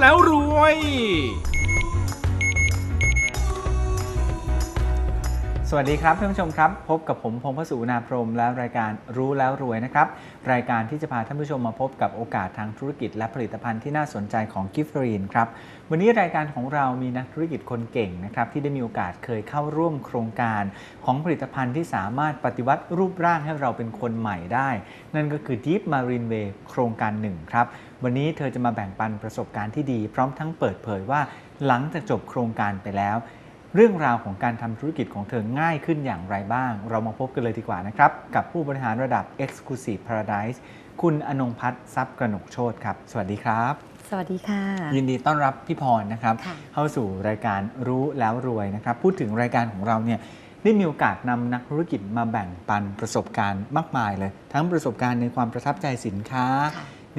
แล้วรวย สวัสดีครับท่านผู้ชมครับ พบกับผมพงพสุนาพรมและรายการรู้แล้วรวยนะครับ รายการที่จะพาท่านผู้ชมมาพบกับโอกาสทางธุรกิจ และผลิตภัณฑ์ที่น่าสนใจของกิฟฟรีนครับ วันนี้รายการของเรามีนักธุรกิจคนเก่งนะครับที่ได้มีโอกาสเคยเข้าร่วมโครงการ ของผลิตภัณฑ์ที่สามารถปฏิวัติรูปร่างให้เราเป็นคนใหม่ได้ นั่นก็คือ Deep Marine Way โครงการหนึ่งครับวันนี้เธอจะมาแบ่งปันประสบการณ์ที่ดี พร้อมทั้งเปิดเผยว่าหลังจากจบโครงการไปแล้ว เรื่องราวของการทำธุรกิจของเธอง่ายขึ้นอย่างไรบ้าง เรามาพบกันเลยดีกว่านะครับ กับผู้บริหารระดับ Exclusive Paradise คุณอนงพัฒน์ทรัพย์กระหนกโชตครับ สวัสดีครับ สวัสดีค่ะ ยินดีต้อนรับพี่พรนะครับค่ะเข้าสู่รายการรู้แล้วรวยนะครับ พูดถึงรายการของเราเนี่ยได้มีโอกาสนำนักธุรกิจมาแบ่งปันประสบการณ์มากมายเลย ทั้งประสบการณ์ในความประทับใจสินค้า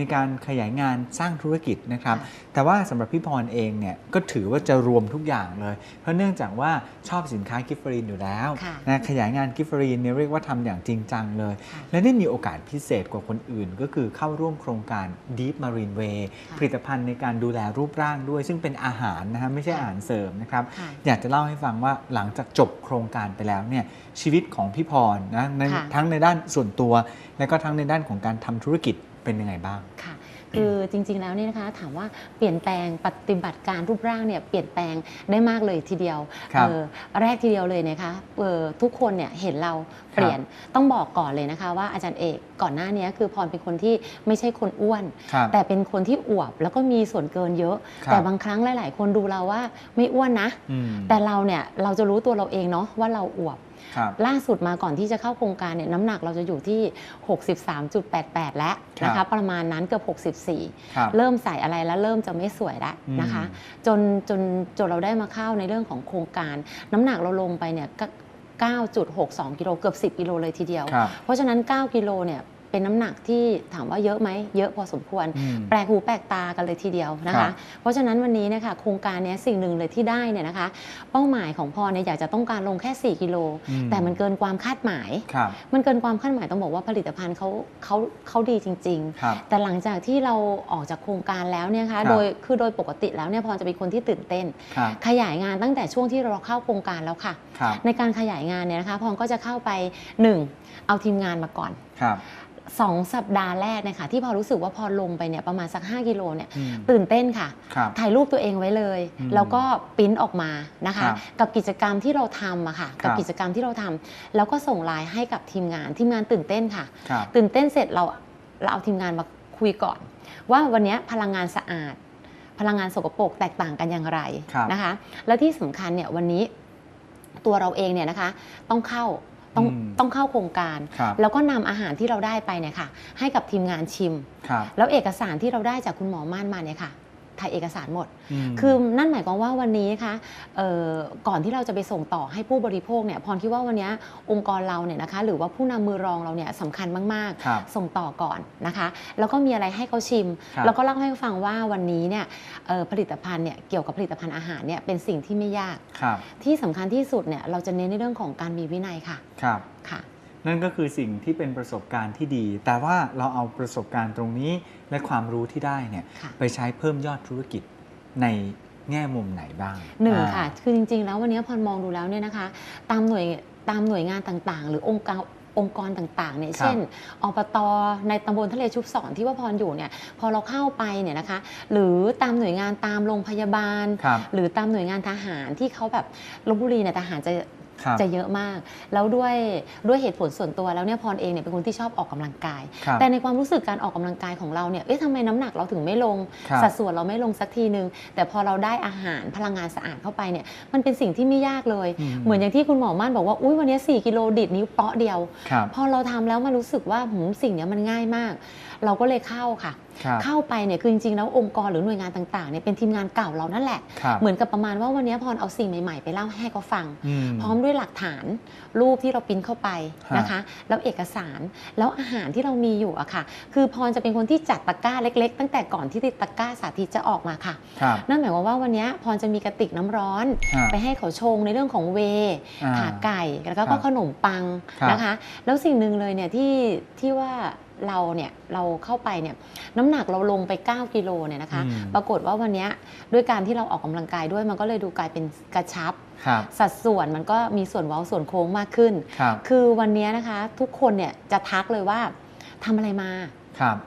ค่ะในการขยายงานสร้างธุรกิจนะครับค่ะแต่ว่าสำหรับพี่พรเองเนี่ยก็ถือว่าจะรวมทุกอย่างเลย เพราะเนื่องจากว่าชอบสินค้ากิฟฟรีนอยู่แล้วค่ะนะขยายงานกิฟฟรีนเนี่ยเรียกว่าทำอย่างจริงจังเลยค่ะและได้มีโอกาสพิเศษกว่าคนอื่น ก็คือเข้าร่วมโครงการ Deep Marine Way ค่ะผลิตภัณฑ์ในการดูแลรูปร่างด้วย ซึ่งเป็นอาหารนะฮะไม่ใช่ค่ะอาหารเสริมนะครับค่ะอยากจะเล่าให้ฟังว่าหลังจากจบโครงการไปแล้วเนี่ยชีวิตของพี่พรนะในค่ะทั้งในด้านส่วนตัว และก็ทั้งในด้านของการทำธุรกิจ เป็นยังไงบ้าง ค่ะ คือจริงๆแล้วเนี่ยนะคะถามว่าเปลี่ยนแปลงปฏิบัติการรูปร่างเนี่ยเปลี่ยนแปลงได้มากเลยทีเดียวครับเออแรกทีเดียวเลยนะคะเออทุกคนเนี่ยเห็นเราเปลี่ยนต้องบอกก่อนเลยนะคะว่าอาจารย์เอกก่อนหน้านี้คือพรเป็นคนที่ไม่ใช่คนอ้วน ครับแต่เป็นคนที่อวบแล้วก็มีส่วนเกินเยอะ ครับ แต่บางครั้งหลาย ๆ คนดูเราว่าไม่อ้วนนะ อืม แต่เราเนี่ยเราจะรู้ตัวเราเองเนาะว่าเราอวบครับ ล่าสุดมาก่อนที่จะเข้าโครงการเนี่ยน้ำหนักเราจะอยู่ที่ 63.88 แล้วนะครัคะบประมาณนั้นเกือบครับ64 เริ่มใส่อะไรแล้วเริ่มจะไม่สวยแล้วนะคะอืมจนจนจนเราได้มาเข้าในเรื่องของโครงการ น้ำหนักเราลงไปเนี่ยก็9.62 กิโลเกือบ 10 กิโลเลยทีเดียวครับเพราะฉะนั้น 9 กิโลเนี่ย เป็นน้ำหนักที่ถามว่าเยอะไหมเยอะพอสมควรอืมแปลกหูแปลกตากันเลยทีเดียวนะครัคะบเพราะฉะนั้นวันนี้เนะคะโครงการเนี้ยสิ่งหนึ่งเลยที่ได้เนี่ยนะคะ เป้าหมายของพอเนี่ยอยากจะต้องการลงแค่ 4 กิโลอืมแต่มันเกินความคาดหมายครับมันเกินความคาดหมายต้องบอกว่าผลิตภัณฑ์เขาเขาเขาดีจริงครับๆแต่หลังจากที่เราออกจากโครงการแล้วเนี่ยครัคะบโดยคือโดยปกติแล้วเนี่ยพอจะเป็นคนที่ตื่นเต้นครับขยายงานตั้งแต่ช่วงที่เราเข้าโครงการแล้วค่ะครับในการขยายงานเนี่ยนะคะพรก็จะเข้าไป 1 เอาทีมงานมาก่อนครับสองสัปดาห์แรกเนี่ยค่ะที่พอรู้สึกว่าพอลงไปเนี่ยประมาณสัก 5 กิโลเนี่ยอืมตื่นเต้นค่ะครับถ่ายรูปตัวเองไว้เลยอืมแล้วก็ปริ้นออกมานะคะครับกับกิจกรรมที่เราทำอะค่ะครับกับกิจกรรมที่เราทำแล้วก็ส่งไลน์ให้กับทีมงานทีมงานตื่นเต้นค่ะครับตื่นเต้นเสร็จเราเราเอาทีมงานมาคุยก่อน ว่าวันนี้พลังงานสะอาด พลังงานสกปรกแตกต่างกันอย่างไรครับนะคะ แล้วที่สำคัญเนี่ยวันนี้ตัวเราเองเนี่ยนะคะ ต้องเข้า ต้องอืมต้องเข้าโครงการครับแล้วก็นำอาหารที่เราได้ไปเนี่ยค่ะให้กับทีมงานชิมครับแล้วเอกสารที่เราได้จากคุณหมอม่านมาเนี่ยค่ะ ถ่ายเอกสารหมดมคือนั่นหมายความว่าวันนี้นะคะเอ่อก่อนที่เราจะไปส่งต่อให้ผู้บริโภคเนี่ยพรคิดว่าวันนี้องค์กรเราเนี่ยนะคะหรือว่าผู้นำมือรองเราเนี่ยสำคัญมากครับๆส่งต่อก่อนนะคะ แล้วก็มีอะไรให้เขาชิมครับแล้วก็เล่าให้เขาฟังว่าวันนี้เนี่ยเอ่อผลิตภัณฑ์เนี่ยเกี่ยวกับผลิตภัณฑ์อาหารเนี่ยเป็นสิ่งที่ไม่ยากครับที่สำคัญที่สุดเนี่ยเราจะเน้นในเรื่องของการมีวินัยค่ะ ครับค่ะ นั่นก็คือสิ่งที่เป็นประสบการณ์ที่ดี แต่ว่าเราเอาประสบการณ์ตรงนี้และความรู้ที่ได้เนี่ยค่ะไปใช้เพิ่มยอดธุรกิจในแง่มุมไหนบ้างหนึ่งอ่าค่ะ คือจริง ๆ แล้ววันนี้พอมองดูแล้วเนี่ยนะคะ ตามหน่วยตามหน่วยงานต่างๆ หรือองค์การองค์กรต่างๆเนี่ยครับเช่นอบตในตำบลทะเลชุบสอนที่ว่าพรอยู่เนี่ยพอเราเข้าไปเนี่ยนะคะ หรือตามหน่วยงานตามโรงพยาบาลครับหรือตามหน่วยงานทหารที่เขาแบบลบบุรีเนี่ยทหารจะครับ จะเยอะมาก แล้วด้วยด้วยเหตุผลส่วนตัวแล้วเนี่ยพรเองเนี่ยเป็นคนที่ชอบออกกำลังกายครับแต่ในความรู้สึกการออกกำลังกายของเราเนี่ยเอ๊ะทำไมน้ำหนักเราถึงไม่ลงครับสัดส่วนเราไม่ลงสักทีนึง แต่พอเราได้อาหารพลังงานสะอาดเข้าไปเนี่ยมันเป็นสิ่งที่ไม่ยากเลยอืมเหมือนอย่างที่คุณหมอม่านบอกว่าอุ้ยวันนี้ 4 กิโลดิดนิ้วเปาะเดียวครับพอเราทำแล้วมันรู้สึกว่าหืมสิ่งเนี้ยมันง่ายมาก เราก็เลยเข้าค่ะครับเข้าไปเนี่ยคือจริงๆแล้วองค์กรหรือหน่วยงานต่างๆเนี่ยเป็นทีมงานเก่าเรานั่นแหละครับเหมือนกับประมาณว่าวันนี้พรเอาสิ่งใหม่ๆ ไปเล่าให้เขาฟังอืมพร้อมด้วยหลักฐานรูปที่เราปริ้นเข้าไปฮะนะคะ แล้วเอกสารแล้วอาหารที่เรามีอยู่อะค่ะ คือพรจะเป็นคนที่จัดตะกร้าเล็ก ๆ ตั้งแต่ก่อนที่ตะกร้าสาธิตจะออกมาค่ะครับนั่นหมายความว่าวันนี้พรจะมีกระติกน้ำร้อนฮะไปให้เขาชงในเรื่องของเวย์อ่าขาไก่แล้วก็ครับขนมปังครับนะคะ แล้วสิ่งหนึ่งเลยเนี่ยที่ที่ว่า เราเนี่ยเราเข้าไปเนี่ยน้ำหนักเราลงไป 9 กิโลเนี่ยนะคะอืมปรากฏว่าวันเนี้ยด้วยการที่เราออกกำลังกายด้วยมันก็เลยดูกลายเป็นกระชับครับ สัดส่วนมันก็มีส่วนเว้าส่วนโค้งมากขึ้นครับคือวันเนี้ยนะคะทุกคนเนี่ยจะทักเลยว่าทำอะไรมาครับ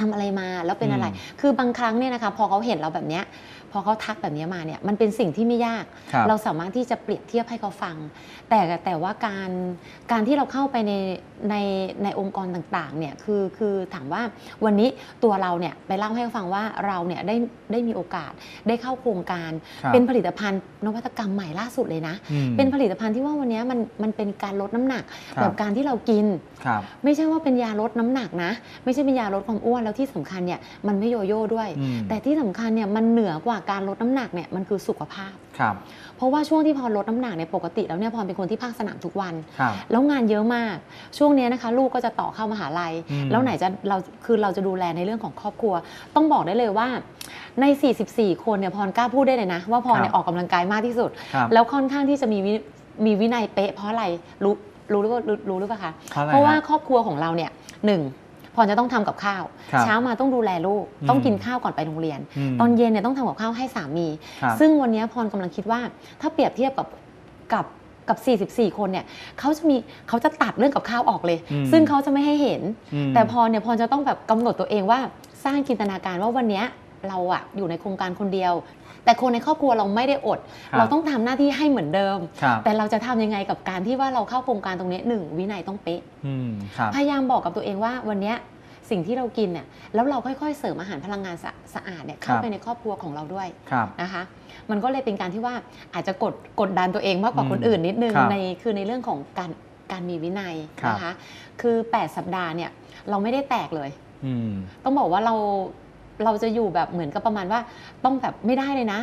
ทำอะไรมาแล้วเป็นอะไรอืมคือบางครั้งเนี่ยนะคะพอเขาเห็นเราแบบเนี้ยพอเขาทักแบบเนี้ยมาเนี่ยมันเป็นสิ่งที่ไม่ยากครับเราสามารถที่จะเปรียบเทียบให้เขาฟัง แต่แต่ว่าการการที่เราเข้าไปในในในองค์กรต่างๆเนี่ยคือคือถามว่าวันนี้ตัวเราเนี่ยไปเล่าให้เขาฟังว่าเราเนี่ยได้ได้มีโอกาสได้เข้าโครงการครับเป็นผลิตภัณฑ์นวัตกรรมใหม่ล่าสุดเลยนะอืมเป็นผลิตภัณฑ์ที่ว่าวันนี้มันมันเป็นการลดน้ำหนักครับแบบการที่เรากินครับไม่ใช่ว่าเป็นยาลดน้ำหนักนะ ไม่ใช่เป็นยาลดความอ้วนแล้วที่สำคัญเนี่ยมันไม่โยโย่ด้วยอืมแต่ที่สำคัญเนี่ยมันเหนือกว่าการลดน้ำหนักเนี่ยมันคือสุขภาพครับเพราะว่าช่วงที่พรลดน้ำหนักเนี่ยปกติแล้วเนี่ยพรเป็นคนที่ภาคสนามทุกวันครับแล้วงานเยอะมาก ช่วงเนี้ยนะคะ ลูกก็จะต่อเข้ามหาลัยอืมแล้วไหนจะเราคือเราจะดูแลในเรื่องของครอบครัว ต้องบอกได้เลยว่าใน 44 คนเนี่ยพรกล้าพูดได้เลยนะ ว่าพรเนี่ยออกกำลังกายมากที่สุดครับแล้วค่อนข้างที่จะมีวิมีวินัยเป๊ะเพราะอะไรรู้รู้หรือว่ารู้รู้หรือเปล่าคะเพราะอะไรเพราะว่าฮะครอบครัวของเราเนี่ยหนึ่ง พรจะต้องทำกับข้าวครับเช้ามาต้องดูแลลูกอืมต้องกินข้าวก่อนไปโรงเรียนมตอนเย็นเนี่ยต้องทำกับข้าวให้สามีครับซึ่งวันนี้พรกำลังคิดว่า ถ้าเปรียบเทียบกับกับกับ 44 คนเนี่ยเขาจะมีเขาจะตัดเรื่องกับข้าวออกเลยอืมซึ่งเขาจะไม่ให้เห็นอืมแต่พรเนี่ยพรจะต้องแบบกำหนดตัวเองว่าสร้างจินตนาการว่าวันเนี้ย เราอะอยู่ในโครงการคนเดียว แต่คนในครอบครัวเราไม่ได้อด ครับเราต้องทำหน้าที่ให้เหมือนเดิม ครับ แต่เราจะทำยังไงกับการที่ว่าเราเข้าโครงการตรงเนี้ยหนึ่งวินัยต้องเป๊ะ อืมครับ พยายามบอกกับตัวเองว่าวันเนี้ยสิ่งที่เรากินเนี่ยแล้วเราค่อยๆ เสริมอาหารพลังงานสะสะอาดเนี่ยเข้าครับ ไปในครอบครัวของเราด้วยครับ นะคะ มันก็เลยเป็นการที่ว่าอาจจะกดกดดันตัวเองมากกว่าอืมคนอื่นนิดนึงครับในคือในเรื่องของการการมีวินัยครับ นะคะ คือ 8 สัปดาห์เนี่ยเราไม่ได้แตกเลย อืม ต้องบอกว่าเรา เราจะอยู่แบบเหมือนกับประมาณว่าต้องแบบไม่ได้เลยนะ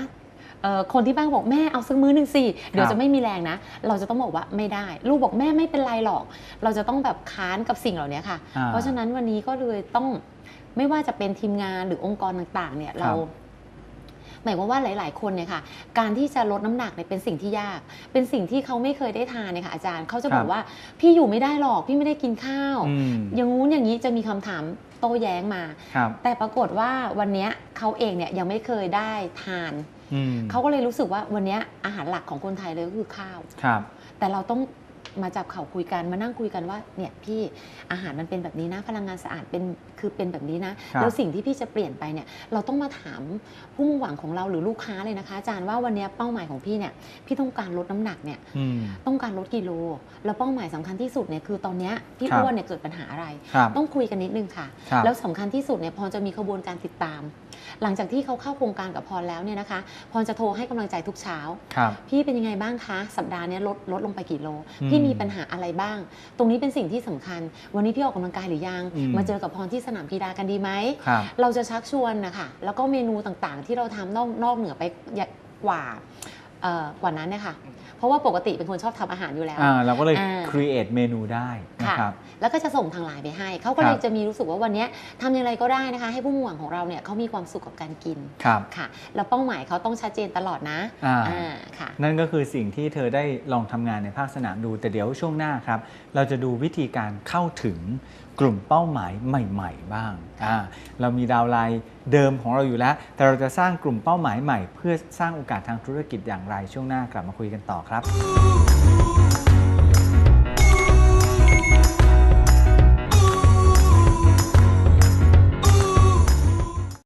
เอ่อคนที่บ้านบอกแม่เอาสักมื้อหนึ่งสิเดี๋ยวจะไม่มีแรงนะ เราจะต้องบอกว่าไม่ได้ ลูกบอกแม่ไม่เป็นไรหรอก เราจะต้องแบบค้านกับสิ่งเหล่านี้ค่ะอ่าเพราะฉะนั้นวันนี้ก็เลยต้องไม่ว่าจะเป็นทีมงานหรือองค์กรต่างๆ เนี่ยครับเรา หมายความว่าหลาย ๆ คนเนี่ยค่ะ การที่จะลดน้ำหนักเนี่ยเป็นสิ่งที่ยาก เป็นสิ่งที่เขาไม่เคยได้ทานเนี่ยค่ะอาจารย์เขาจะบอกว่าพี่อยู่ไม่ได้หรอกพี่ไม่ได้กินข้าวอืมอย่างงู้นอย่างนี้จะมีคำถามโต้แย้งมาครับแต่ปรากฏว่าวันเนี้ยเขาเองเนี่ยยังไม่เคยได้ทานอืมเขาก็เลยรู้สึกว่าวันเนี้ยอาหารหลักของคนไทยเลยก็คือข้าวครับแต่เราต้อง มาจับเข่าคุยกันมานั่งคุยกันว่าเนี่ยพี่อาหารมันเป็นแบบนี้นะ พลังงานสะอาดเป็นคือเป็นแบบนี้นะ ครับ แล้วสิ่งที่พี่จะเปลี่ยนไปเนี่ยเราต้องมาถามผู้มุ่งหวังของเราหรือลูกค้าเลยนะคะอาจารย์ว่าวันเนี้ยเป้าหมายของพี่เนี่ยพี่ต้องการลดน้ำหนักเนี่ยอืม ต้องการลดกิโล แล้วเป้าหมายสำคัญที่สุดเนี่ยคือตอนเนี้ยพี่ครับ อ้วนเนี่ยเกิดปัญหาอะไร ครับต้องคุยกันนิดนึงค่ะ ครับ แล้วสำคัญที่สุดเนี่ยพรจะมีขบวนการติดตาม หลังจากที่เขาเข้าโครงการกับพรแล้วเนี่ยนะคะ พรจะโทรให้กำลังใจทุกเช้าครับพี่เป็นยังไงบ้างคะ สัปดาห์เนี้ยลดลดลงไปกี่โลอืมพี่มีปัญหาอะไรบ้าง ตรงนี้เป็นสิ่งที่สำคัญ วันนี้พี่ออกกำลังกายหรือยังอืมมาเจอกับพรที่สนามกีฬากันดีไหมครับเราจะชักชวนนะคะ แล้วก็เมนูต่างๆ ที่เราทำนอกนอกเหนือไปกว่าเอ่อ กว่านั้นนะคะเพราะว่าปกติเป็นคนชอบทำอาหารอยู่แล้วอ่าเราก็เลยอ่า create เมนูได้นะค่ะครับแล้วก็จะส่งทางไลน์ไปให้ เขาก็คเลรัยบจะมีรู้สึกว่าวันเนี้ยทำอย่างไรก็ได้นะคะ ให้ผู้มุ่งหวังของเราเนี่ยเขามีความสุขกับการกินครับค่ะ แล้วเป้าหมายเขาต้องชัดเจนตลอดนะอ่าอ่าค่ะนั่นก็คือสิ่งที่เธอได้ลองทำงานในภาคสนามดู แต่เดี๋ยวช่วงหน้าครับ เราจะดูวิธีการเข้าถึง กลุ่มเป้าหมายใหม่ ๆ บ้างอ่าเรามีดาวน์ไลน์เดิมของเราอยู่แล้ว แต่เราจะสร้างกลุ่มเป้าหมายใหม่ เพื่อสร้างโอกาสทางธุรกิจอย่างไรช่วงหน้ากลับมาคุยกันต่อครับ